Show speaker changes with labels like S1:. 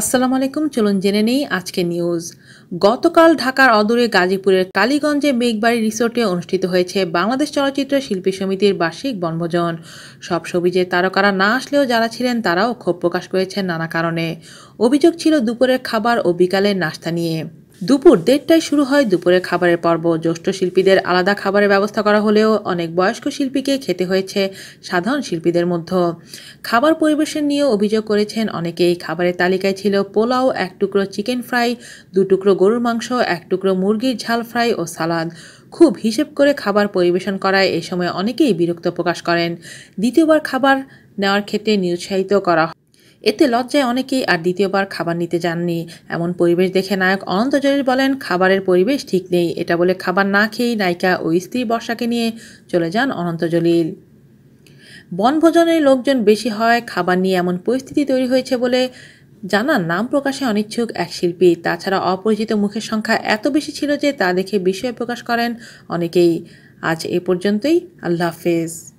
S1: আসসালামু আলাইকুম, চলুন জেনে নেই আজকে নিউজ গতকাল ঢাকার অদূরে গাজীপুরের কালীগঞ্জে মেঘবাড়ি রিসোর্টে অনুষ্ঠিত হয়েছে বাংলাদেশ চলচ্চিত্র শিল্পী সমিতির বার্ষিক বনভোজন। সব সবিজের তারকারা না আসলেও যারা ছিলেন তারাও ক্ষোভ প্রকাশ করেছেন নানা কারণে। অভিযোগ ছিল দুপুরের খাবার ও বিকালের নাস্তা নিয়ে। দুপুর দেড়টায় শুরু হয় দুপুরের খাবারের পর্ব। জ্যেষ্ঠ শিল্পীদের আলাদা খাবারের ব্যবস্থা করা হলেও অনেক বয়স্ক শিল্পীকে খেতে হয়েছে সাধারণ শিল্পীদের মধ্যে। খাবার পরিবেশন নিয়েও অভিযোগ করেছেন অনেকেই। খাবারের তালিকায় ছিল পোলাও, এক টুকরো চিকেন ফ্রাই, দু টুকরো গরুর মাংস, এক টুকরো মুরগির ঝাল ফ্রাই ও সালাদ। খুব হিসেব করে খাবার পরিবেশন করায় এ সময় অনেকেই বিরক্ত প্রকাশ করেন। দ্বিতীয়বার খাবার নেওয়ার ক্ষেত্রে নিরুৎসাহিত করা এতে লজ্জায় অনেকেই আর দ্বিতীয়বার খাবার নিতে যাননি। এমন পরিবেশ দেখে নায়ক অনন্ত জলিল বলেন, খাবারের পরিবেশ ঠিক নেই। এটা বলে খাবার না খেয়েই নায়িকা ও স্ত্রী বর্ষাকে নিয়ে চলে যান অনন্ত জলিল। বনভোজনের লোকজন বেশি হয়, খাবার নিয়ে এমন পরিস্থিতি তৈরি হয়েছে বলে জানান নাম প্রকাশে অনিচ্ছুক এক শিল্পী। তাছাড়া অপরিচিত মুখের সংখ্যা এত বেশি ছিল যে তা দেখে বিস্ময় প্রকাশ করেন অনেকেই। আজ এ পর্যন্তই। আল্লাহ হাফেজ।